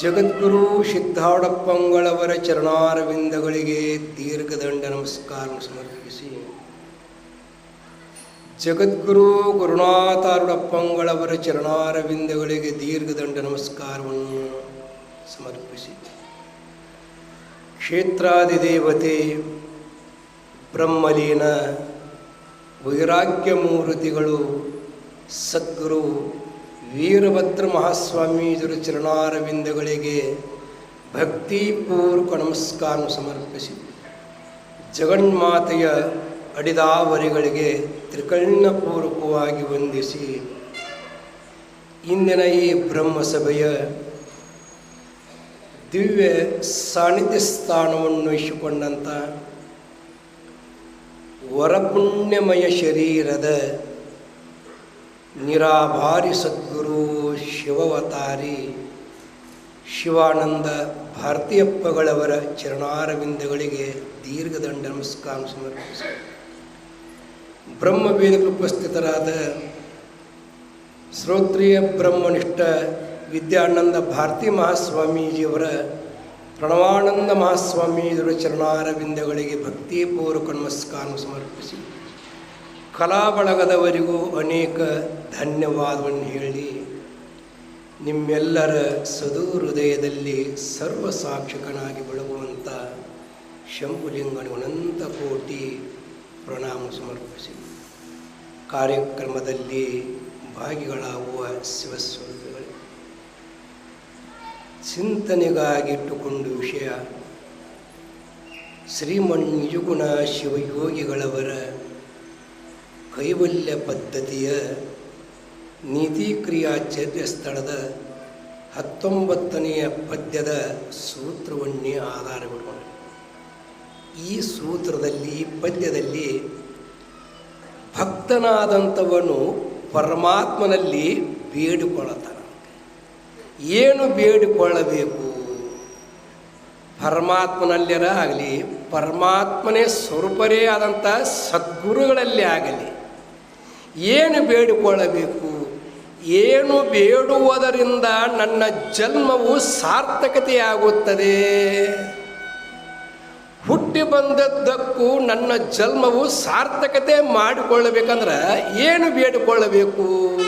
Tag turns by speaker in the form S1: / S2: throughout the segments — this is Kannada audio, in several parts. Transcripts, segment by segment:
S1: ಜಗದ್ಗುರು ಸಿದ್ಧಾಡಪ್ಪಂಗಳವರ ಚರಣಾರವಿಂದಗಳಿಗೆ ದೀರ್ಘದಂಡ ನಮಸ್ಕಾರ ಸಮರ್ಪಿಸಿ. ಜಗದ್ಗುರು ಗುರುನಾಥಾರುಡಪ್ಪಂಗಳವರ ಚರಣಾರವಿಂದಗಳಿಗೆ ದೀರ್ಘದಂಡ ನಮಸ್ಕಾರವನ್ನು ಸಮರ್ಪಿಸಿ. ಕ್ಷೇತ್ರಾದಿದೇವತೆ ಬ್ರಹ್ಮಲೀನ, ವೈರಾಗ್ಯ ಮೂರ್ತಿಗಳು, ಸದ್ಗುರು ವೀರಭದ್ರ ಮಹಾಸ್ವಾಮೀಜರ ಚರಣಾರವಿಂದಗಳಿಗೆ ಭಕ್ತಿಪೂರ್ವಕ ನಮಸ್ಕಾರ ಸಮರ್ಪಿಸಿ. ಜಗನ್ಮಾತೆಯ ಅಡಿದಾವರಿಗಳಿಗೆ ತ್ರಿಕರ್ಣಪೂರ್ವಕವಾಗಿ ವಂದಿಸಿ. ಇಂದಿನ ಈ ಬ್ರಹ್ಮಸಭೆಯ ದಿವ್ಯ ಸಾನ್ನಿಧ್ಯ ಸ್ಥಾನವನ್ನು ವಹಿಸಿಕೊಂಡಂಥ ವರಪುಣ್ಯಮಯ ಶರೀರದ ನಿರಾಭಾರಿ ಸದ್ಗುರು ಶಿವವತಾರಿ ಶಿವಾನಂದ ಭಾರತೀಯಪ್ಪಗಳವರ ಚರಣಾರವಿಂದಗಳಿಗೆ ದೀರ್ಘದಂಡ ನಮಸ್ಕಾರ ಸಮರ್ಪಿಸಿ ಬ್ರಹ್ಮವೇದಗಳು ಉಪಸ್ಥಿತರಾದ ಶ್ರೋತ್ರಿಯ ಬ್ರಹ್ಮನಿಷ್ಠ ವಿದ್ಯಾನಂದ ಭಾರತಿ ಮಹಾಸ್ವಾಮೀಜಿಯವರ ಪ್ರಣವಾನಂದ ಮಹಾಸ್ವಾಮೀಜಿಯವರ ಚರಣಾರವಿಂದಗಳಿಗೆ ಭಕ್ತಿಪೂರ್ವಕ ನಮಸ್ಕಾರ ಸಮರ್ಪಿಸಿ ಕಲಾ ಬಳಗದವರಿಗೂ ಅನೇಕ ಧನ್ಯವಾದವನ್ನು ಹೇಳಿ ನಿಮ್ಮೆಲ್ಲರ ಸದು ಹೃದಯದಲ್ಲಿ ಸರ್ವ ಸಾಕ್ಷಕನಾಗಿ ಬೆಳಗುವಂಥ ಶಂಭುಲಿಂಗನ ಅನಂತ ಕೋಟಿ ಪ್ರಣಾಮ ಸಮರ್ಪಿಸಿ. ಕಾರ್ಯಕ್ರಮದಲ್ಲಿ ಭಾಗಿಗಳಾಗುವ ಶಿವಸ್ವರೂಪಿಗಳು, ಚಿಂತನೆಗಾಗಿಟ್ಟುಕೊಂಡು ವಿಷಯ ಶ್ರೀಮನ್ ನಿಜಗುಣ ಶಿವಯೋಗಿಗಳವರ ಕೈವಲ್ಯ ಪದ್ಧತಿಯ ನೀತಿ ಕ್ರಿಯಾಚರ್ಯ ಸ್ಥಳದ ಹತ್ತೊಂಬತ್ತನೆಯ ಪದ್ಯದ ಸೂತ್ರವನ್ನೇ ಆಧಾರ ಬಿಟ್ಕೊಂಡು ಈ ಸೂತ್ರದಲ್ಲಿ, ಪದ್ಯದಲ್ಲಿ ಭಕ್ತನಾದಂಥವನು ಪರಮಾತ್ಮನಲ್ಲಿ ಬೇಡಿಕೊಳ್ಳುತ್ತಾನೆ. ಏನು ಬೇಡಿಕೊಳ್ಳಬೇಕು? ಪರಮಾತ್ಮನಲ್ಲರ ಆಗಲಿ, ಪರಮಾತ್ಮನೇ ಸ್ವರೂಪರೇ ಆದಂಥ ಸದ್ಗುರುಗಳಲ್ಲಿ ಆಗಲಿ ಏನು ಬೇಡಿಕೊಳ್ಳಬೇಕು? ಏನು ಬೇಡುವುದರಿಂದ ನನ್ನ ಜನ್ಮವು ಸಾರ್ಥಕತೆಯಾಗುತ್ತದೆ. ಹುಟ್ಟಿ ಬಂದದ್ದಕ್ಕೂ ನನ್ನ ಜನ್ಮವು ಸಾರ್ಥಕತೆ ಮಾಡಿಕೊಳ್ಳಬೇಕಂದ್ರೆ ಏನು ಬೇಡಿಕೊಳ್ಳಬೇಕು?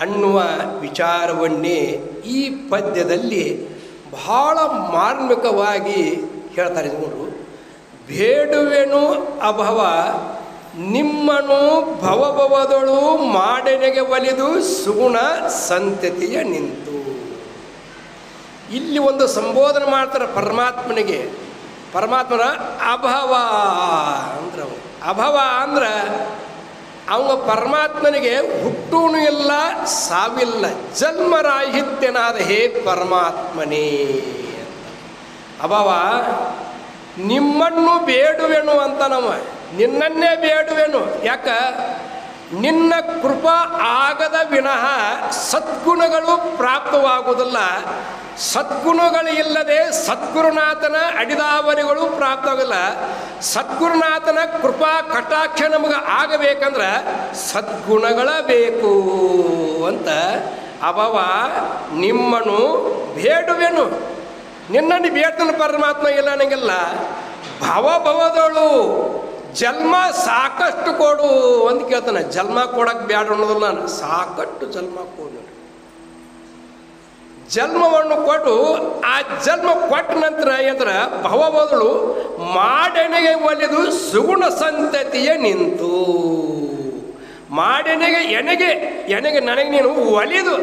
S1: ಅನ್ನುವ ವಿಚಾರವನ್ನೇ ಈ ಪದ್ಯದಲ್ಲಿ ಬಹಳ ಮಾರ್ಮಿಕವಾಗಿ ಹೇಳ್ತಾರೆ. ಇವರು ಬೇಡುವೆನು ಅಭವ ನಿಮ್ಮನು ಭವಭವದಳು ಮಾಡೆನೆಗೆ ಒಲಿದು ಸುಗುಣ ಸಂತತಿಯ ನಿಂತು. ಇಲ್ಲಿ ಒಂದು ಸಂಬೋಧನೆ ಮಾಡ್ತಾರೆ ಪರಮಾತ್ಮನಿಗೆ. ಪರಮಾತ್ಮನ ಅಭವ ಅಂದ್ರೆ ಅಭವ ಅಂದ್ರೆ ಅವ ಪರಮಾತ್ಮನಿಗೆ ಹುಟ್ಟೂನು ಇಲ್ಲ, ಸಾವಿಲ್ಲ, ಜನ್ಮರಾಹಿತ್ಯನಾದ ಹೇ ಪರಮಾತ್ಮನೇ ಅಭವ, ನಿಮ್ಮನ್ನು ಬೇಡುವೆನು ಅಂತ ನಮ್ಮ ನಿನ್ನನ್ನೇ ಬೇಡುವೆನು. ಯಾಕ? ನಿನ್ನ ಕೃಪಾ ಆಗದ ವಿನಃ ಸದ್ಗುಣಗಳು ಪ್ರಾಪ್ತವಾಗುವುದಿಲ್ಲ. ಸದ್ಗುಣಗಳು ಇಲ್ಲದೆ ಸದ್ಗುರುನಾಥನ ಅಡಿದಾವರಿಗಳು ಪ್ರಾಪ್ತವಾಗಿಲ್ಲ ಸದ್ಗುರುನಾಥನ ಕೃಪಾ ಕಟಾಕ್ಷ ನಮಗೆ ಆಗಬೇಕಂದ್ರೆ ಸದ್ಗುಣಗಳ ಬೇಕು ಅಂತ ಅಭವ ನಿಮ್ಮನು ಬೇಡುವೆನು. ನಿನ್ನನ್ನು ಬೇಡ್ತನ ಪರಮಾತ್ಮ ಇಲ್ಲ ನನಗೆಲ್ಲ ಭವ ಭವದಳು ಜನ್ಮ ಸಾಕಷ್ಟು ಕೊಡು ಅಂತ ಕೇಳ್ತಾನೆ. ಜನ್ಮ ಕೊಡಕ್ಕೆ ಬೇಡ ಅನ್ನೋದಿಲ್ಲ ನಾನು. ಸಾಕಷ್ಟು ಜನ್ಮ ಕೊಡು. ಜನ್ಮವನ್ನು ಕೊಟ್ಟು ಆ ಜನ್ಮ ಕೊಟ್ಟ ನಂತರ ಏನಂದ್ರ ಭವಬದಲು ಮಾಡೆನೆಗೆ ಒಲಿದು ಸುಗುಣ ಸಂತತಿಯ ನಿಂತು. ಮಾಡೆನೆಗೆ, ಎನೆಗೆ ಎನೆಗೆ ನನಗೆ ನೀನು ಒಲಿದು.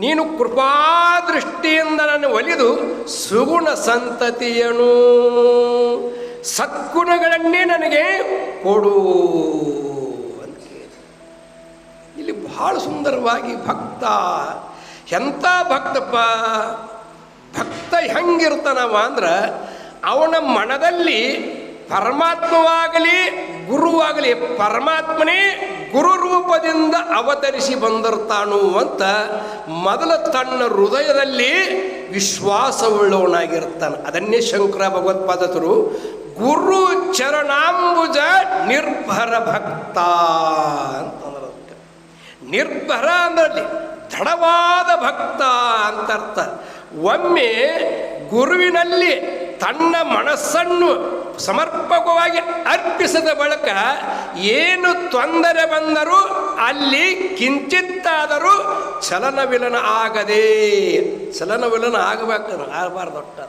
S1: ನೀನು ಕೃಪಾದೃಷ್ಟಿಯಿಂದ ನಾನು ಒಲಿದು ಸುಗುಣ ಸಂತತಿಯನು. ಸದ್ಗುಣಗಳನ್ನೇ ನನಗೆ ಕೊಡು ಅಂತ ಕೇಳಿದ. ಇಲ್ಲಿ ಬಹಳ ಸುಂದರವಾಗಿ ಭಕ್ತ ಎಂಥ ಭಕ್ತಪ್ಪ, ಭಕ್ತ ಹೆಂಗಿರ್ತಾನವ ಅಂದ್ರೆ ಅವನ ಮನದಲ್ಲಿ ಪರಮಾತ್ಮವಾಗಲಿ, ಗುರುವಾಗಲಿ, ಪರಮಾತ್ಮನೇ ಗುರು ರೂಪದಿಂದ ಅವತರಿಸಿ ಬಂದಿರ್ತಾನು ಅಂತ ಮೊದಲ ತನ್ನ ಹೃದಯದಲ್ಲಿ ವಿಶ್ವಾಸವುಳ್ಳವನಾಗಿರ್ತಾನೆ ಅದನ್ನೇ ಶಂಕರ ಭಗವತ್ಪಾದತರು ಗುರು ಚರಣಾಂಬುಜ ನಿರ್ಭರ ಭಕ್ತ ಅಂತ. ನಿರ್ಭರ ಅಂದ್ರೆ ದೃಢವಾದ ಭಕ್ತ ಅಂತ ಅರ್ಥ ಒಮ್ಮೆ ಗುರುವಿನಲ್ಲಿ ತನ್ನ ಮನಸ್ಸನ್ನು ಸಮರ್ಪಕವಾಗಿ ಅರ್ಪಿಸಿದ ಬಳಿಕ ಏನು ತೊಂದರೆ ಬಂದರೂ ಅಲ್ಲಿ ಕಿಂಚಿತ್ತಾದರೂ ಚಲನವಿಲನ ಆಗದೆ, ಚಲನವಿಲನ ಆಗಬೇಕು, ಆಗಬಾರ್ದು ಒಟ್ಟ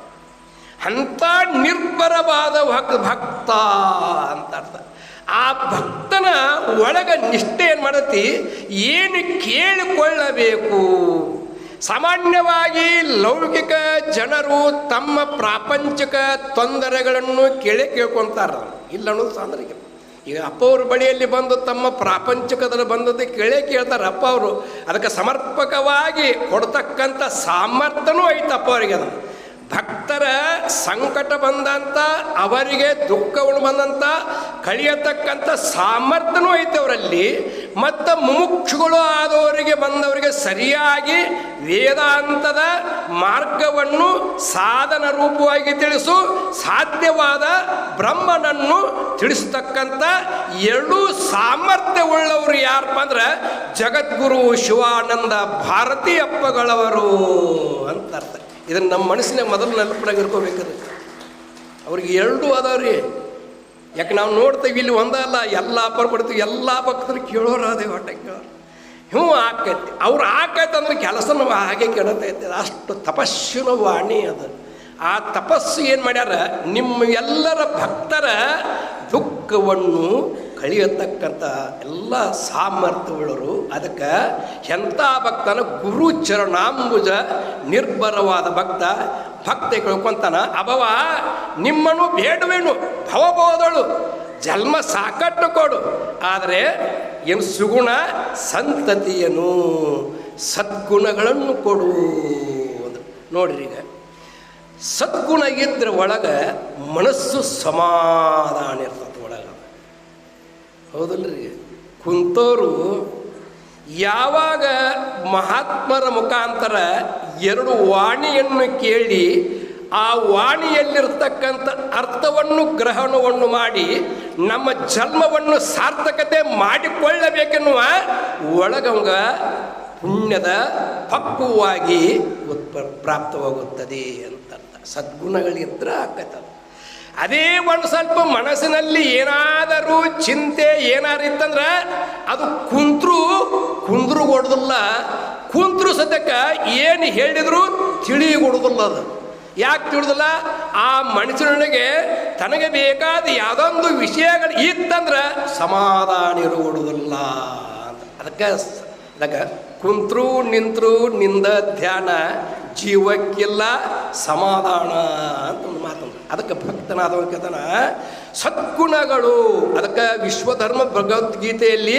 S1: ಅಂಥ ನಿರ್ಭರವಾದ ಭಕ್ ಭಕ್ತ ಅಂತ ಅರ್ಥ. ಆ ಭಕ್ತನ ಒಳಗ ನಿಷ್ಠೆ ಏನು ಮಾಡತಿ ಏನು ಕೇಳಿಕೊಳ್ಳಬೇಕು? ಸಾಮಾನ್ಯವಾಗಿ ಲೌಕಿಕ ಜನರು ತಮ್ಮ ಪ್ರಾಪಂಚಿಕ ತೊಂದರೆಗಳನ್ನು ಕೇಳಿ ಕೇಳ್ಕೊತಾರ. ಇಲ್ಲ ಅನ್ನೋದು ತೊಂದರೆ ಈಗ ಅಪ್ಪ ಅವ್ರ ಬಳಿಯಲ್ಲಿ ಬಂದು ತಮ್ಮ ಪ್ರಾಪಂಚಿಕದಲ್ಲಿ ಬಂದದ್ದು ಕೇಳೇ ಕೇಳ್ತಾರೆ ಅಪ್ಪ ಅವರು. ಅದಕ್ಕೆ ಸಮರ್ಪಕವಾಗಿ ಕೊಡ್ತಕ್ಕಂಥ ಸಾಮರ್ಥ್ಯನೂ ಐತಪ್ಪ ಅವರಿಗೆ ಅದು ಭಕ್ತರ ಸಂಕಟ ಬಂದಂಥ ಅವರಿಗೆ ದುಃಖಗಳು ಬಂದಂಥ ಕಳಿಯತಕ್ಕಂಥ ಸಾಮರ್ಥ್ಯನೂ ಐತೆ ಅವರಲ್ಲಿ. ಮತ್ತು ಮುಮುಕ್ಷುಗಳು ಆದವರಿಗೆ ಬಂದವರಿಗೆ ಸರಿಯಾಗಿ ವೇದಾಂತದ ಮಾರ್ಗವನ್ನು ಸಾಧನ ರೂಪವಾಗಿ ತಿಳಿಸು, ಸಾಧ್ಯವಾದ ಬ್ರಹ್ಮನನ್ನು ತಿಳಿಸ್ತಕ್ಕಂಥ ಎರಡೂ ಸಾಮರ್ಥ್ಯವುಳ್ಳವರು ಯಾರಪ್ಪ ಅಂದ್ರೆ ಜಗದ್ಗುರು ಶಿವಾನಂದ ಭಾರತೀಯಪ್ಪಗಳವರು ಅಂತ ಅರ್ಥ. ಇದನ್ನು ನಮ್ಮ ಮನಸ್ಸಿನಾಗ ಮೊದಲು ನೆನಪಿನಾಗ ಇರ್ಕೋಬೇಕದು. ಅವ್ರಿಗೆ ಎರಡೂ ಅದಾವ ರೀ. ಯಾಕೆ ನಾವು ನೋಡ್ತೇವೆ ಇಲ್ಲಿ ಒಂದಲ್ಲ ಎಲ್ಲ ಅಪ್ಪರ್ ಕೊಡ್ತೀವಿ, ಎಲ್ಲ ಭಕ್ತರು ಕೇಳೋರು ಅದೇ ಹೊಟ್ಟೆ ಕೇಳೋರು. ಹ್ಞೂ ಆಕೈತಿ. ಅವ್ರು ಆಕೈತೆ ಅಂದ್ರೆ ಕೆಲಸನ ಹಾಗೆ ಕೇಳತೈತೆ. ಅಷ್ಟು ತಪಸ್ಸಿನ ವಾಣಿ ಅದು. ಆ ತಪಸ್ಸು ಏನು ಮಾಡ್ಯಾರ? ನಿಮ್ಮ ಎಲ್ಲರ ಭಕ್ತರ ದುಃಖವನ್ನು ಕಳೆಯತಕ್ಕಂಥ ಎಲ್ಲ ಸಾಮರ್ಥ್ಯಗಳರು ಅದಕ್ಕೆ ಎಂಥ ಭಕ್ತನ ಗುರು ಚರಣಾಂಬುಜ ನಿರ್ಭರವಾದ ಭಕ್ತ, ಭಕ್ತಿ ಕೇಳ್ಕೊಂತಾನ ಅಭವ ನಿಮ್ಮನು ಬೇಡವೇನು? ಭವಬೋದಳು ಜನ್ಮ ಸಾಕಟ್ಟು ಕೊಡು. ಆದರೆ ಏನು ಸುಗುಣ ಸಂತತಿಯನು, ಸದ್ಗುಣಗಳನ್ನು ಕೊಡು ಅಂದರು. ನೋಡ್ರಿ ಈಗ, ಸದ್ಗುಣ ಇದ್ರ ಒಳಗೆ ಮನಸ್ಸು ಸಮಾಧಾನ ಇರ್ತದೆ. ಹೌದಲ್ರಿ ಕುಂತೋರು ಯಾವಾಗ ಮಹಾತ್ಮರ ಮುಖಾಂತರ ಎರಡು ವಾಣಿಯನ್ನು ಕೇಳಿ ಆ ವಾಣಿಯಲ್ಲಿರ್ತಕ್ಕಂಥ ಅರ್ಥವನ್ನು, ಗ್ರಹಣವನ್ನು ಮಾಡಿ ನಮ್ಮ ಜನ್ಮವನ್ನು ಸಾರ್ಥಕತೆ ಮಾಡಿಕೊಳ್ಳಬೇಕೆನ್ನುವ ಒಳಗಂಗ ಪುಣ್ಯದ ಪಕ್ವವಾಗಿ ಉತ್ಪ, ಪ್ರಾಪ್ತವಾಗುತ್ತದೆ ಅಂತ. ಸದ್ಗುಣಗಳಿದ್ರೆ ಆಕತ್ತದ ಅದೇ ಒಂದು ಸ್ವಲ್ಪ ಮನಸ್ಸಿನಲ್ಲಿ ಏನಾದರೂ ಚಿಂತೆ ಏನಾರು ಇತ್ತಂದ್ರೆ ಅದು ಕುಂತ್ರು, ಕುಂದ್ರು ಕೊಡೋದಿಲ್ಲ. ಕುಂತ್ರು ಸದ್ಯಕ್ಕ ಏನು ಹೇಳಿದ್ರು ತಿಳಿ ಕೊಡೋದಿಲ್ಲ ಅದು. ಯಾಕೆ ತಿಳಿದಿಲ್ಲ? ಆ ಮನುಷ್ಯನೊಳಗೆ ತನಗೆ ಬೇಕಾದ ಯಾವುದೊಂದು ವಿಷಯಗಳು ಇತ್ತಂದ್ರೆ ಸಮಾಧಾನ ಇರುವುದಿಲ್ಲ ಅಂತ. ಅದಕ್ಕೆ ಅದಕ್ಕೆ ಕುಂತ್ರು, ನಿಂತ್ರು, ನಿಂದ ಧ್ಯಾನ, ಜೀವಕ್ಕಿಲ್ಲ, ಸಮಾಧಾನ ಅಂತ ಅದಕ್ಕೆ ಭಕ್ತನಾದವ ಕಥನ ಸದ್ಗುಣಗಳು, ಅದಕ್ಕೆ ವಿಶ್ವಧರ್ಮ ಭಗವದ್ಗೀತೆಯಲ್ಲಿ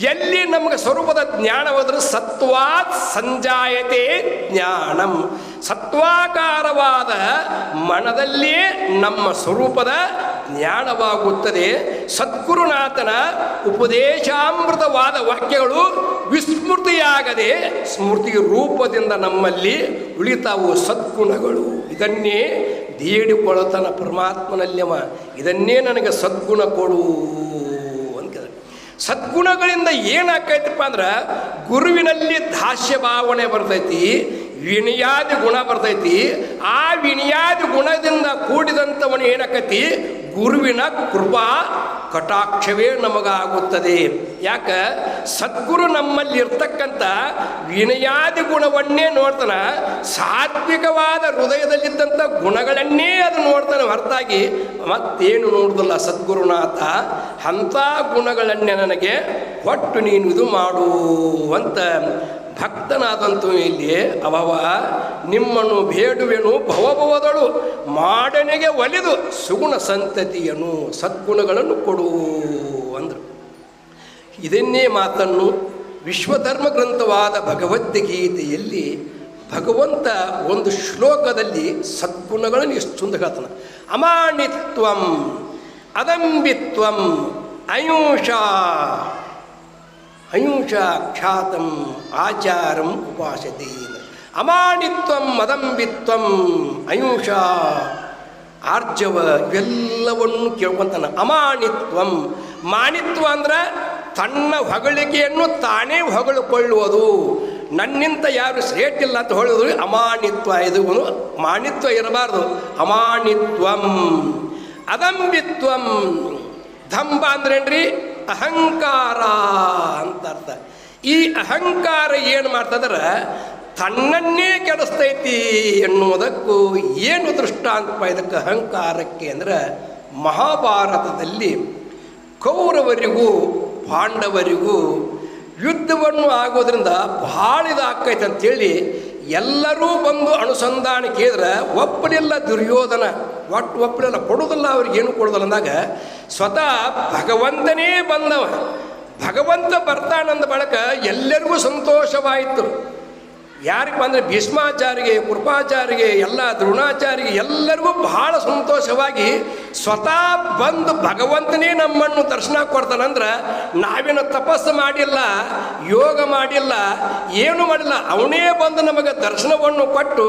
S1: ಎಲ್ಲಿ ನಮಗೆ ಸ್ವರೂಪದ ಜ್ಞಾನವಾದರೂ ಸತ್ವಾತ್ ಸಂಜಾಯತೆ ಜ್ಞಾನಂ. ಸತ್ವಾಕಾರವಾದ ಮನದಲ್ಲಿಯೇ ನಮ್ಮ ಸ್ವರೂಪದ ಜ್ಞಾನವಾಗುತ್ತದೆ. ಸದ್ಗುರುನಾಥನ ಉಪದೇಶಾಮೃತವಾದ ವಾಕ್ಯಗಳು ವಿಸ್ಮೃತಿಯಾಗದೆ ಸ್ಮೃತಿ ರೂಪದಿಂದ ನಮ್ಮಲ್ಲಿ ಉಳಿತಾವು ಸದ್ಗುಣಗಳು. ಇದನ್ನೇ ದೇಡಿಕೊಳ್ಳತನ ಪರಮಾತ್ಮನಲ್ಲವ ಇದನ್ನೇ ನನಗೆ ಸದ್ಗುಣ ಕೊಡು ಅಂತ ಸದ್ಗುಣಗಳಿಂದ ಏನಾಕೈತಪ್ಪ ಅಂದ್ರೆ ಗುರುವಿನಲ್ಲಿ ದಾಸ್ಯ ಭಾವನೆ ಬರ್ತೈತಿ, ವಿನಯಾದಿ ಗುಣ ಬರ್ತೈತಿ, ಆ ವಿನಯಾದಿ ಗುಣದಿಂದ ಕೂಡಿದಂಥವನು ಏನಾಕೈತಿ? ಗುರುವಿನ ಕೃಪಾ ಕಟಾಕ್ಷವೇ ನಮಗಾಗುತ್ತದೆ. ಯಾಕ? ಸದ್ಗುರು ನಮ್ಮಲ್ಲಿ ಇರ್ತಕ್ಕಂಥ ವಿನಯಾದಿ ಗುಣವನ್ನೇ ನೋಡ್ತಾನ, ಸಾತ್ವಿಕವಾದ ಹೃದಯದಲ್ಲಿದ್ದಂಥ ಗುಣಗಳನ್ನೇ ಅದು ನೋಡ್ತಾನೆ. ಹೊರತಾಗಿ ಮತ್ತೇನು ನೋಡುದಿಲ್ಲ ಸದ್ಗುರುನಾಥ, ಅಂಥ ಗುಣಗಳನ್ನೇ ನನಗೆ ಒಟ್ಟು ನೀನು ಇದು ಮಾಡು ಅಂತ ಭಕ್ತನಾದಂತು ಇಲ್ಲಿ ಅವವ ನಿಮ್ಮನ್ನು ಬೇಡುವೆನು ಭವಭವದಳು. ಮಾಡನೆಗೆ ಒಲಿದು ಸುಗುಣ ಸಂತತಿಯನು, ಸದ್ಗುಣಗಳನ್ನು ಕೊಡು ಅಂದರು. ಇದನ್ನೇ ಮಾತನ್ನು ವಿಶ್ವಧರ್ಮ ಗ್ರಂಥವಾದ ಭಗವದ್ಗೀತೆಯಲ್ಲಿ ಭಗವಂತ ಒಂದು ಶ್ಲೋಕದಲ್ಲಿ ಸದ್ಗುಣಗಳನ್ನು ಎಷ್ಟು ಚಂದ ಹೇಳ್ತಾನೆ. ಅಮಾನಿತ್ವಂ, ಅದಂಬಿತ್ವಂ, ಅಯೂಷ ಅಯೂಷ ಖ್ಯಾತಂ, ಆಚಾರಂ ಉಪಾಸತೆ ಅಮಾನಿತ್ವಂ, ಮದಂಬಿತ್ವಂ, ಅಹಿಂಸ, ಆರ್ಜವ, ಇವೆಲ್ಲವನ್ನು ಕೇಳ್ಕೊತಾನೆ. ಅಮಾನಿತ್ವಂ, ಮಾನಿತ್ವ ಅಂದ್ರೆ ತನ್ನ ಹೊಗಳಿಕೆಯನ್ನು ತಾನೇ ಹೊಗಳಿಕೊಳ್ಳುವುದು. ನನ್ನಿಂತ ಯಾರು ಇಲ್ಲ ಅಂತ ಹೇಳಿದ್ರು ಅಮಾನಿತ್ವ. ಇದು ಮಾನಿತ್ವ ಇರಬಾರ್ದು. ಅಮಾನಿತ್ವಂ ಅದಂಬಿತ್ವಂ ದಂಬ ಅಂದ್ರೇನ್ರಿ? ಅಹಂಕಾರ ಅಂತ ಅರ್ಥ. ಈ ಅಹಂಕಾರ ಏನು ಮಾಡ್ತಂದ್ರೆ? ತನ್ನನ್ನೇ ಕೆಡಿಸ್ತೈತಿ ಎನ್ನುವುದಕ್ಕೂ ಏನು ದೃಷ್ಟಾಂತ ಇದಕ್ಕೆ ಅಹಂಕಾರಕ್ಕೆ ಅಂದರೆ ಮಹಾಭಾರತದಲ್ಲಿ ಕೌರವರಿಗೂ ಪಾಂಡವರಿಗೂ ಯುದ್ಧವನ್ನು ಆಗೋದ್ರಿಂದ ಭಾಳ ಇದಾಕೈತೆ ಅಂಥೇಳಿ ಎಲ್ಲರೂ ಬಂದು ಅನುಸಂಧಾನ ಕೇಳಿದ್ರೆ ಒಪ್ಪಲಿಲ್ಲ ದುರ್ಯೋಧನ. ಒಟ್ಟು ಒಪ್ಪಲಿಲ್ಲ ಕೊಡೋದಿಲ್ಲ ಅವ್ರಿಗೆ ಏನು ಕೊಡೋದಿಲ್ಲ ಅಂದಾಗ ಸ್ವತಃ ಭಗವಂತನೇ ಬಂದವ. ಭಗವಂತ ಬರ್ತಾನಂದ ಬಳಕ ಎಲ್ಲರಿಗೂ ಸಂತೋಷವಾಯಿತು. ಯಾರಿಗೆ ಬಂದರೆ ಭೀಷ್ಮಾಚಾರಿಗೆ, ಕೃಪಾಚಾರಿಗೆ, ಎಲ್ಲ ದ್ರೋಣಾಚಾರಿಗೆ, ಎಲ್ಲರಿಗೂ ಬಹಳ ಸಂತೋಷವಾಗಿ ಸ್ವತಃ ಬಂದು ಭಗವಂತನೇ ನಮ್ಮನ್ನು ದರ್ಶನ ಕೊಡ್ತಾನಂದ್ರೆ ನಾವೇನು ತಪಸ್ಸು ಮಾಡಿಲ್ಲ, ಯೋಗ ಮಾಡಿಲ್ಲ, ಏನು ಮಾಡಿಲ್ಲ, ಅವನೇ ಬಂದು ನಮಗೆ ದರ್ಶನವನ್ನು ಕೊಟ್ಟು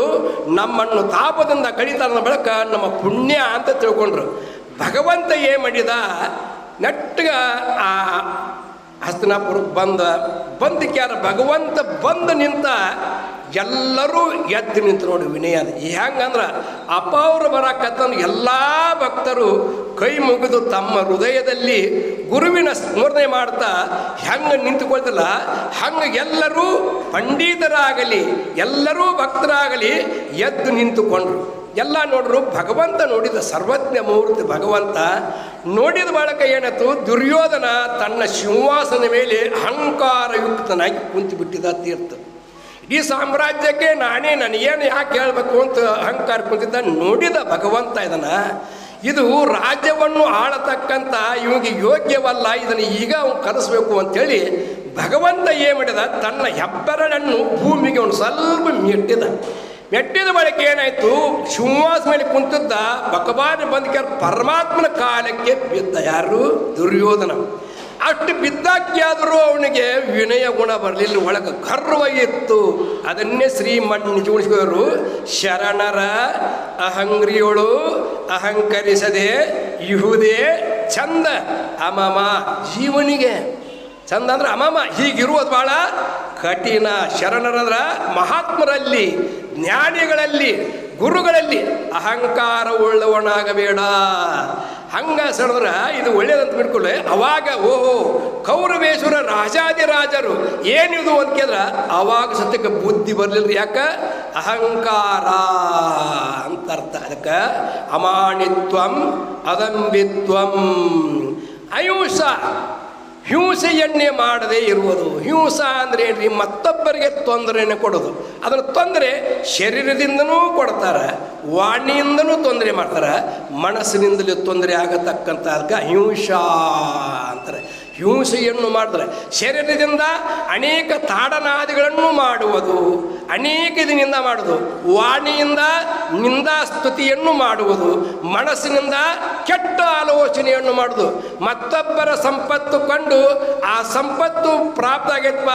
S1: ನಮ್ಮನ್ನು ತಾಪದಿಂದ ಕಡಿತಾನ ಬಳಕ ನಮ್ಮ ಪುಣ್ಯ ಅಂತ ತಿಳ್ಕೊಂಡ್ರು. ಭಗವಂತ ಏನು ಮಾಡಿದ? ನೆಟ್ಟಗ ಆ ಹಸ್ತನಾಪುರಕ್ಕೆ ಬಂದ ಬಂದಕ್ಕಾರ ಭಗವಂತ ಬಂದು ನಿಂತ ಎಲ್ಲರೂ ಎದ್ದು ನಿಂತು ನೋಡಿ ವಿನಯ ಹೆಂಗಂದ್ರೆ ಅಪವ್ರು ಬರಾಕತ್ತಂದು ಎಲ್ಲ ಭಕ್ತರು ಕೈ ಮುಗಿದು ತಮ್ಮ ಹೃದಯದಲ್ಲಿ ಗುರುವಿನ ಸ್ಮರಣೆ ಮಾಡ್ತಾ ಹೆಂಗೆ ನಿಂತುಕೊಳ್ತಿಲ್ಲ, ಹಂಗೆ ಎಲ್ಲರೂ ಪಂಡಿತರಾಗಲಿ, ಎಲ್ಲರೂ ಭಕ್ತರಾಗಲಿ ಎದ್ದು ನಿಂತುಕೊಂಡ್ರು. ಎಲ್ಲ ನೋಡ್ರು ಭಗವಂತ ನೋಡಿದ ಸರ್ವಜ್ಞ ಮೂರ್ತಿ ಭಗವಂತ ನೋಡಿದ ಬಾಳಕ ಏನಾಯ್ತು? ದುರ್ಯೋಧನ ತನ್ನ ಸಿಂಹಾಸನ ಮೇಲೆ ಅಹಂಕಾರಯುಕ್ತನಾಗಿ ಕುಂತು ಬಿಟ್ಟಿದ್ದ ತೀರ್ಥ. ಈ ಸಾಮ್ರಾಜ್ಯಕ್ಕೆ ನಾನೇ ನನಗೇನು ಯಾಕೆ ಹೇಳಬೇಕು ಅಂತ ಅಹಂಕಾರ ಕುಂತಿದ್ದ? ನೋಡಿದ ಭಗವಂತ ಇದನ್ನ, ಇದು ರಾಜ್ಯವನ್ನು ಆಳತಕ್ಕಂಥ ಇವನಿಗೆ ಯೋಗ್ಯವಲ್ಲ, ಇದನ್ನು ಈಗ ಅವನು ಕಲಿಸ್ಬೇಕು ಅಂತೇಳಿ ಭಗವಂತ ಏನು ಮಾಡಿದ? ತನ್ನ ಹೆಬ್ಬೆರಳನ್ನು ಭೂಮಿಗೆ ಅವನು ಸ್ವಲ್ಪ ಮೆಟ್ಟಿದ ಮೆಟ್ಟಿದ ಬಳಿಕ ಏನಾಯ್ತು? ಶಿವಾಸ ಮೇಲೆ ಕುಂತಿದ್ದ ಬಕಬಾರಿ ಬಂದ ಪರಮಾತ್ಮನ ಕಾಲಕ್ಕೆ ಬಿದ್ದ ಯಾರು? ದುರ್ಯೋಧನ. ಅಷ್ಟು ಬಿದ್ದಾಕಿಯಾದರೂ ಅವನಿಗೆ ವಿನಯ ಗುಣ ಬರಲಿಲ್ಲ. ಒಳಗೆ ಗರ್ವ ಇತ್ತು. ಅದನ್ನೇ ಶ್ರೀಮಠ ನಿಜಗೊಳಿಸಿದವರು ಶರಣರ, ಅಹಂಗ್ರಿಯೋಳು ಅಹಂಕರಿಸದೆ ಇಹುದೇ ಚಂದ ಅಮಮ. ಜೀವನಿಗೆ. ಚಂದ ಅಂದ್ರೆ ಅಮಮ. ಹೀಗಿರುವುದು ಭಾಳ ಕಠಿಣ ಶರಣರಂದ್ರ ಮಹಾತ್ಮರಲ್ಲಿ, ಜ್ಞಾನಿಗಳಲ್ಲಿ, ಗುರುಗಳಲ್ಲಿ ಅಹಂಕಾರ ಉಳ್ಳವನಾಗಬೇಡ. ಹಂಗ ಸರದ್ರ, ಇದು ಒಳ್ಳೇದಂತ ಬಿಡ್ಕೊಳ್ಳೆ ಅವಾಗ ಓಹೋ, ಕೌರವೇಶ್ವರ ರಾಜಾದಿರಾಜರು ಏನಿದು ಅಂತ ಕೇಳಿದ್ರ, ಅವಾಗ ಸತ್ಯಕ್ಕೆ ಬುದ್ಧಿ ಬರಲಿಲ್ಲ ಯಾಕ? ಅಹಂಕಾರ ಅಂತ ಅರ್ಥ. ಅದಕ್ಕೆ ಅಮಾನಿತ್ವಂ ಅದಂಬಿತ್ವಂ. ಅಯುಷ ಹಿಂಸೆಯನ್ನೇ ಮಾಡದೇ ಇರುವುದು. ಹಿಂಸ ಅಂದರೆ ಏನ್ರಿ? ಮತ್ತೊಬ್ಬರಿಗೆ ತೊಂದರೆಯನ್ನು ಕೊಡೋದು. ಅದರ ತೊಂದರೆ ಶರೀರದಿಂದನೂ ಕೊಡ್ತಾರೆ, ವಾಣಿಯಿಂದನೂ ತೊಂದರೆ ಮಾಡ್ತಾರೆ, ಮನಸ್ಸಿನಿಂದಲೂ ತೊಂದರೆ ಆಗತಕ್ಕಂಥ ಅದಕ್ಕೆ ಹಿಂಸಾ ಅಂತಾರೆ ಹಿಂಸೆಯನ್ನು ಮಾಡ್ತಾರೆ ಶರೀರದಿಂದ ಅನೇಕ ತಾಡನಾದಿಗಳನ್ನು ಮಾಡುವುದು. ಅನೇಕ ಇದರಿಂದ ಮಾಡುವುದು ವಾಣಿಯಿಂದ ನಿಂದಾಸ್ತುತಿಯನ್ನು ಮಾಡುವುದು. ಮನಸ್ಸಿನಿಂದ ಕೆಟ್ಟ ಆಲೋಚನೆಯನ್ನು ಮಾಡುವುದು ಮತ್ತೊಬ್ಬರ ಸಂಪತ್ತು ಕಂಡು ಆ ಸಂಪತ್ತು ಪ್ರಾಪ್ತ ಆಗೈತಪ್ಪ.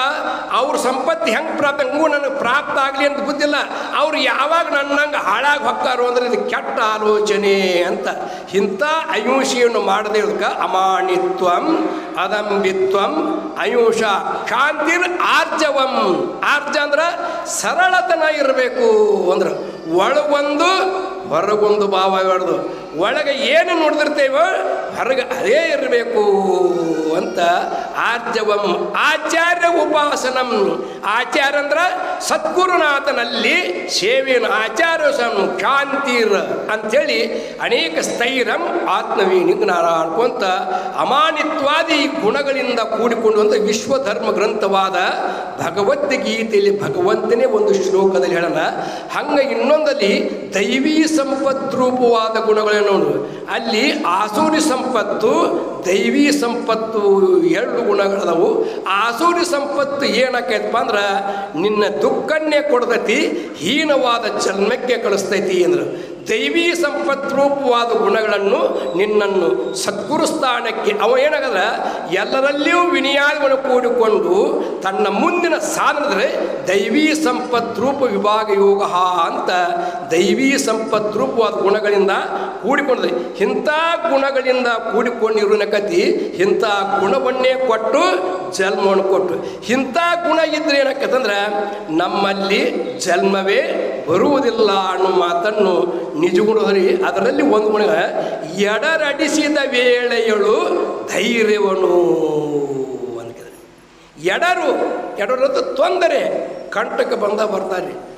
S1: ಅವ್ರ ಸಂಪತ್ತು ಹೆಂಗೆ ಪ್ರಾಪ್ತ ಹಂಗೂ ನನಗೆ ಪ್ರಾಪ್ತ ಆಗಲಿ ಅಂತ ಬುದ್ಧಿಲ್ಲ ಅವ್ರು ಯಾವಾಗ ನನ್ನಂಗೆ ಹಾಳಾಗಿ ಹೋಗ್ತಾರೋ ಅಂದ್ರೆ ಇದು ಕೆಟ್ಟ ಆಲೋಚನೆ ಅಂತ. ಇಂಥ ಅಹಿಂಸೆಯನ್ನು ಮಾಡದೇ ಇರೋದಕ್ಕೆ ಅಮಾಣಿತ್ವಂ ಅದಂಬಿತ್ವಂ ಅಯುಷ ಶಾಂತಿರ್ ಆರ್ಜವಂ. ಆರ್ಜ ಅಂದ್ರೆ ಸರಳತನ ಇರಬೇಕು ಅಂದ್ರೆ. ಒಳಗೊಂದು ಹೊರಗೊಂದು ಭಾವ ಒಳಗೆ ಏನು ನೋಡಿದಿರ್ತೇವೋ ಹೊರಗೆ ಅದೇ ಇರಬೇಕು. ಅಂತ ಆರ್ಜವಂ ಆಚಾರ್ಯ ಉಪಾಸನಂ ಆಚಾರ್ಯ ಅಂದ್ರೆ ಸದ್ಗುರುನಾಥನಲ್ಲಿ ಸೇವೆಯನ್ನು ಆಚಾರ್ಯ ಸಂ ಶಾಂತಿರ್ ಅಂಥೇಳಿ ಅನೇಕ ಸ್ಥೈರಂ ಆತ್ಮವೀನಿಜ್ಞಾನ ಅನ್ಕೊಂತ ಅಮಾನಿತ್ವಾದಿ ಗುಣಗಳಿಂದ ಕೂಡಿಕೊಂಡುವಂಥ ವಿಶ್ವಧರ್ಮ ಗ್ರಂಥವಾದ ಭಗವದ್ಗೀತೆಯಲ್ಲಿ ಭಗವಂತನೇ ಒಂದು ಶ್ಲೋಕದಲ್ಲಿ ಹೇಳಲ್ಲ ಹಂಗೆ ಇನ್ನೊಂದಲ್ಲಿ ದೈವೀ ಸಂಪತ್ ರೂಪವಾದ ನೋಡು. ಅಲ್ಲಿ ಆಸೂರಿ ಸಂಪತ್ತು ದೈವೀ ಸಂಪತ್ತು ಎರಡು ಗುಣಗಳದವು. ಆಸೂರಿ ಸಂಪತ್ತು ಏನಾಕೈತಪ್ಪ ಅಂದ್ರೆ, ನಿನ್ನ ದುಃಖನ್ನೇ ಕೊಡ್ತೈತಿ, ಹೀನವಾದ ಜನ್ಮಕ್ಕೆ ಕಳಿಸ್ತೈತಿ ಅಂದ್ರೆ. ದೈವೀ ಸಂಪತ್ರೂಪವಾದ ಗುಣಗಳನ್ನು ನಿನ್ನನ್ನು ಸದ್ಗುರು ಸ್ಥಾನಕ್ಕೆ ಅವ ಏನಾಗದ ಎಲ್ಲರಲ್ಲಿಯೂ ವಿನಿಯಾಗವನ್ನು ಕೂಡಿಕೊಂಡು ತನ್ನ ಮುಂದಿನ ಸಾಧನದ್ರೆ ದೈವೀ ಸಂಪತ್ರೂಪ ವಿಭಾಗ ಯೋಗ ಅಂತ ದೈವೀ ಸಂಪತ್ರೂಪವಾದ ಗುಣಗಳಿಂದ ಕೂಡಿಕೊಂಡಿದೆ ಇಂಥ ಗುಣಗಳಿಂದ ಕೂಡಿಕೊಂಡಿರುವ ಕತಿ ಇಂಥ ಗುಣವನ್ನೇ ಕೊಟ್ಟು ಜನ್ಮವನ್ನು ಕೊಟ್ಟು ಇಂಥ ಗುಣ ಇದ್ರೆ ಏನಕ್ಕಂದ್ರೆ ನಮ್ಮಲ್ಲಿ ಜನ್ಮವೇ ಬರುವುದಿಲ್ಲ ಅನ್ನೋ ಮಾತನ್ನು ನಿಜಗುಣದಲ್ಲಿ ಅದರಲ್ಲಿ ಒಂದು ಗುಣ ಎಡರಡಿಸಿದ ವೇಳೆಯಳು ಧೈರ್ಯವನು ಅನ್ಕಿದ್ರೆ ಎಡರು ಎಡರದ್ದು ತೊಂದರೆ. ಕಂಟಕ್ಕೆ ಬಂದ ಬರ್ತಾರೆ.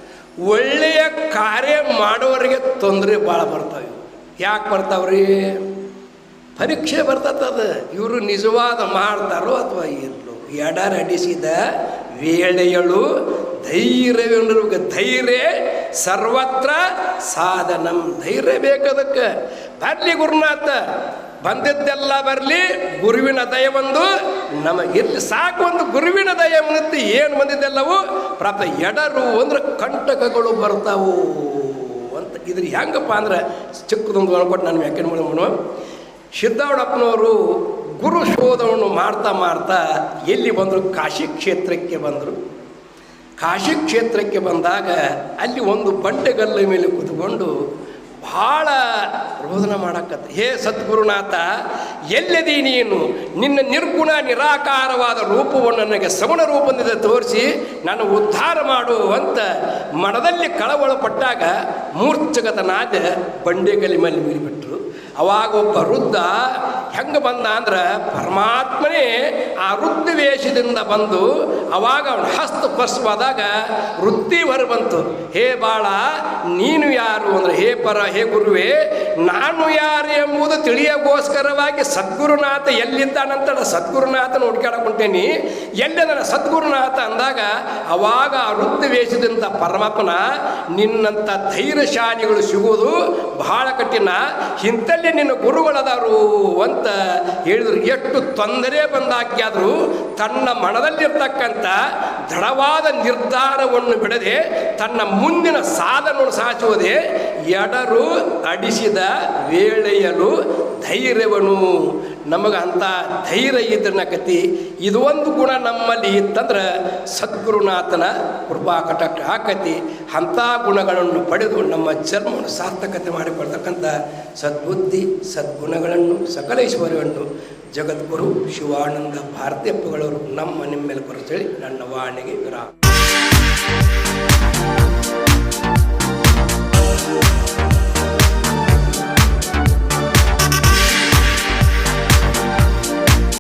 S1: ಒಳ್ಳೆಯ ಕಾರ್ಯ ಮಾಡೋರಿಗೆ ತೊಂದರೆ ಭಾಳ ಬರ್ತಾವೆ. ಯಾಕೆ ಬರ್ತಾವ್ರಿ? ಪರೀಕ್ಷೆ ಬರ್ತದ ಇವರು ನಿಜವಾದ ಮಾಡ್ತಾರೋ ಅಥವಾ ಇಲ್ಲೋ ಎಡರಡಿಸಿದ ವೇಳೆಯಳು ಧೈರ್ಯವೆಂದ್ರೆ ಧೈರ್ಯ ಸರ್ವತ್ರ ಸಾಧನಂ. ಧೈರ್ಯ ಬೇಕದಕ್ಕೆ. ಬರಲಿ ಗುರುನಾಥ. ಬಂದಿದ್ದೆಲ್ಲ ಬರಲಿ, ಗುರುವಿನ ದಯ ಒಂದು ನಮಗಿರ್ಲಿ ಸಾಕು ಒಂದು ಗುರುವಿನ ದಯ ಮುನತ್ತಿ ಏನು ಬಂದಿದ್ದೆಲ್ಲವೂ? ಪ್ರಾಪ್ತ ಎಡರು ಅಂದ್ರೆ ಕಂಟಕಗಳು ಬರ್ತಾವು ಅಂತ. ಇದ್ರ ಹೆಂಗಪ್ಪ ಅಂದ್ರೆ ಚಿಕ್ಕದೊಂದು ಅನ್ಕೊಟ್ಟು ನಾನು ಯಾಕೆ ಮಾಡೋಣ ಸಿದ್ದಾವಡಪ್ಪನವರು ಗುರು ಶೋಧವನ್ನು ಮಾಡ್ತಾ ಮಾಡ್ತಾ ಎಲ್ಲಿ ಬಂದರು ಕಾಶಿ ಕ್ಷೇತ್ರಕ್ಕೆ ಬಂದರು. ಕಾಶಿ ಕ್ಷೇತ್ರಕ್ಕೆ ಬಂದಾಗ ಅಲ್ಲಿ ಒಂದು ಬಂಡೆಗಲ್ಲ ಮೇಲೆ ಕೂತ್ಕೊಂಡು ಭಾಳ ರೋಧನ ಮಾಡಕತ್ತ. ಹೇ ಸದ್ಗುರುನಾಥ, ಎಲ್ಲದಿ ನೀನು ನಿನ್ನ ನಿರ್ಗುಣ ನಿರಾಕಾರವಾದ ರೂಪವನ್ನು ನನಗೆ ಸಮಣ ರೂಪದಿಂದ ತೋರಿಸಿ ನನ್ನ ಉದ್ಧಾರ ಮಾಡು ಅಂತ ಮನದಲ್ಲಿ ಕಳವಳಪಟ್ಟಾಗ ಮೂರ್ಛಗತನಾದ ಬಂಡೆಗಲಿ ಮೇಲೆ ಮೀರಿಬಿಟ್ರು ಅವಾಗ ಒಬ್ಬ ವೃದ್ಧ ಹೆಂಗೆ ಬಂದ ಅಂದ್ರೆ ಪರಮಾತ್ಮನೇ ಆ ವೇಷದಿಂದ ಬಂದು ಅವಾಗ ಅವನ ಹಸ್ತ ಸ್ಪರ್ಶವಾದಾಗ ವೃತ್ತಿ ಹೊರ ಬಂತು ಹೇ ಬಾಳ, ನೀನು ಯಾರು ಅಂದ್ರೆ ಹೇ ಪರ, ಹೇ ಗುರುವೇ, ನಾನು ಯಾರು ಎಂಬುದು ತಿಳಿಯಗೋಸ್ಕರವಾಗಿ ಸದ್ಗುರುನಾಥ ಎಲ್ಲಿದ್ದಾನಂತ ಸದ್ಗುರುನಾಥನ ಹುಡ್ಕಾಡಕೊಂತೇನಿ ಎಲ್ಲಿ ನನ್ನ ಸದ್ಗುರುನಾಥ ಅಂದಾಗ ಅವಾಗ ಆ ವೇಷದಿಂದ ಪರಮಾತ್ಮನ ನಿನ್ನಂಥ ಧೈರ್ಯಶಾಲಿಗಳು ಸಿಗುವುದು ಬಹಳ ಕಠಿಣ. ಇಂಥಲ್ಲಿ ನಿನ್ನ ಗುರುಗಳದಾರು ಅಂತ ಹೇಳಿದ್ರು. ಎಷ್ಟು ತೊಂದರೆ ಬಂದಾಕಿಯಾದರೂ ತನ್ನ ಮನದಲ್ಲಿರ್ತಕ್ಕಂಥ ದೃಢವಾದ ನಿರ್ಧಾರವನ್ನು ಬಿಡದೆ ತನ್ನ ಮುಂದಿನ ಸಾಧನವನ್ನು ಸಾಚುವುದೇ ಎಡರು ಅಡಿಸಿದ ವೇಳೆಯಲು ಧೈರ್ಯವನು. ನಮಗೆ ಅಂಥ ಧೈರ್ಯ ಇದ್ರನಕತಿ ಇದು ಒಂದು ಗುಣ ನಮ್ಮಲ್ಲಿ ಇತ್ತಂದ್ರೆ ಸದ್ಗುರುನಾಥನ ಕೃಪಾ ಕಟಕ್ ಹಾಕತಿ. ಅಂಥ ಗುಣಗಳನ್ನು ಪಡೆದು ನಮ್ಮ ಜನ್ಮವನ್ನು ಸಾರ್ಥಕತೆ ಮಾಡಿಕೊಳ್ತಕ್ಕಂಥ ಸದ್ಬುದ್ಧಿ, ಸದ್ಗುಣಗಳನ್ನು, ಸಕಲ ಐಶ್ವರ್ಯವನ್ನು ಜಗದ್ಗುರು ಶಿವಾನಂದ ಭಾರತೀಯಪ್ಪಗಳವರು ನಮ್ಮ ನಿಮ್ಮೆಲ್ಲ ಕೊರತೇಳಿ ನನ್ನ ವಾಣಿಗೆ ವಿರಾಮ.